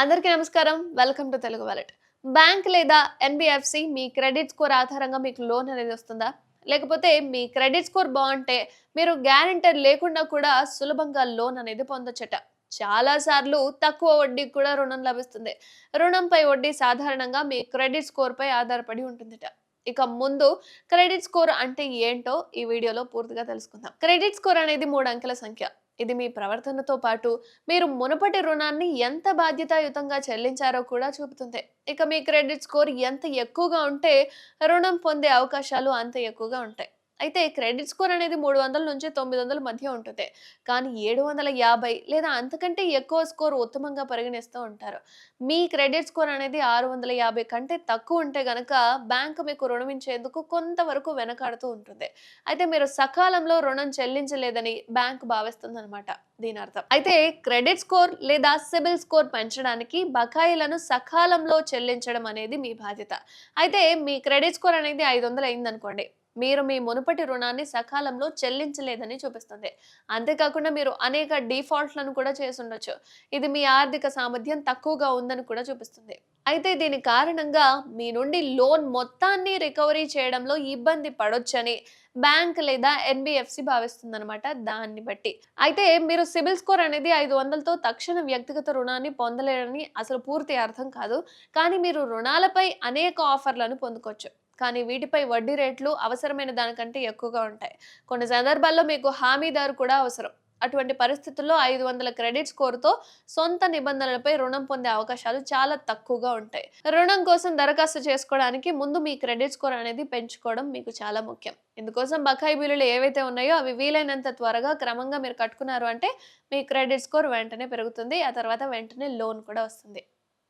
అందరికీ నమస్కారం. Welcome to Telugu wallet. Bank లేదా ఎన్బిఎఫ్సి మీ క్రెడిట్ స్కోర్ ఆధారంగా మీకు లోన్ అనేది వస్తుందా? లేకపోతే మీ క్రెడిట్ స్కోర్ బాగుంటే మీరు గ్యారెంటర్ లేకుండా కూడా సులభంగా లోన్ అనేది పొందొచ్చట. చాలా సార్లు తక్కువ వడ్డీకి కూడా రుణం లభిస్తుంది. రుణంపై వడ్డీ సాధారణంగా మీ క్రెడిట్ స్కోర్ పై ఆధారపడి ఉంటుందిట. ఇక ముందు క్రెడిట్ స్కోర్ అంటే ఏంటో ఈ వీడియోలో పూర్తిగా తెలుసుకుందాం. క్రెడిట్ స్కోర్ అనేది మూడు అంకెల సంఖ్య. ఇది మీ ప్రవర్తనతో పాటు మీరు మునుపటి రుణాన్ని ఎంత బాధ్యతాయుతంగా చెల్లించారో కూడా చూపుతుంది. ఇక మీ క్రెడిట్ స్కోర్ ఎంత ఎక్కువగా ఉంటే రుణం పొందే అవకాశాలు అంత ఎక్కువగా ఉంటాయి. అయితే క్రెడిట్ స్కోర్ అనేది మూడు వందల నుంచి తొమ్మిది వందల మధ్య ఉంటుంది. కానీ ఏడు వందల యాభై లేదా అంతకంటే ఎక్కువ స్కోర్ ఉత్తమంగా పరిగణిస్తూ ఉంటారు. మీ క్రెడిట్ స్కోర్ అనేది ఆరు వందల యాభై కంటే తక్కువ ఉంటే గనక బ్యాంకు మీకు రుణం ఇచ్చేందుకు కొంతవరకు వెనకాడుతూ ఉంటుంది. అయితే మీరు సకాలంలో రుణం చెల్లించలేదని బ్యాంకు భావిస్తుంది అనమాట దీని అర్థం. అయితే క్రెడిట్ స్కోర్ లేదా సిబిల్ స్కోర్ పెంచడానికి బకాయిలను సకాలంలో చెల్లించడం అనేది మీ బాధ్యత. అయితే మీ క్రెడిట్ స్కోర్ అనేది ఐదు వందలు అయిందనుకోండి. మీరు మీ మునుపటి రుణాన్ని సకాలంలో చెల్లించలేదని చూపిస్తుంది. అంతేకాకుండా మీరు అనేక డిఫాల్ట్లను కూడా చేసుండొచ్చు ఇది మీ ఆర్థిక సామర్థ్యం తక్కువగా ఉందని కూడా చూపిస్తుంది. అయితే దీని కారణంగా మీ నుండి లోన్ మొత్తాన్ని రికవరీ చేయడంలో ఇబ్బంది పడొచ్చని బ్యాంక్ లేదా ఎన్బిఎఫ్సి భావిస్తుందన్నమాట దాన్ని బట్టి. అయితే మీరు సిబిల్ స్కోర్ అనేది ఐదు వందలతో తక్షణ వ్యక్తిగత రుణాన్ని పొందలేరని అసలు పూర్తి అర్థం కాదు. కానీ మీరు రుణాలపై అనేక ఆఫర్లను పొందుకోవచ్చు. కానీ వీటిపై వడ్డీ రేట్లు అవసరమైన దానికంటే ఎక్కువగా ఉంటాయి. కొన్ని సందర్భాల్లో మీకు హామీదారు కూడా అవసరం. అటువంటి పరిస్థితుల్లో ఐదు వందల క్రెడిట్ స్కోర్తో సొంత నిబంధనలపై రుణం పొందే అవకాశాలు చాలా తక్కువగా ఉంటాయి. రుణం కోసం దరఖాస్తు చేసుకోవడానికి ముందు మీ క్రెడిట్ స్కోర్ అనేది పెంచుకోవడం మీకు చాలా ముఖ్యం. ఇందుకోసం బకాయి బిల్లులు ఏవైతే ఉన్నాయో అవి వీలైనంత త్వరగా క్రమంగా మీరు కట్టుకున్నారు అంటే మీ క్రెడిట్ స్కోర్ వెంటనే పెరుగుతుంది ఆ తర్వాత వెంటనే లోన్ కూడా వస్తుంది.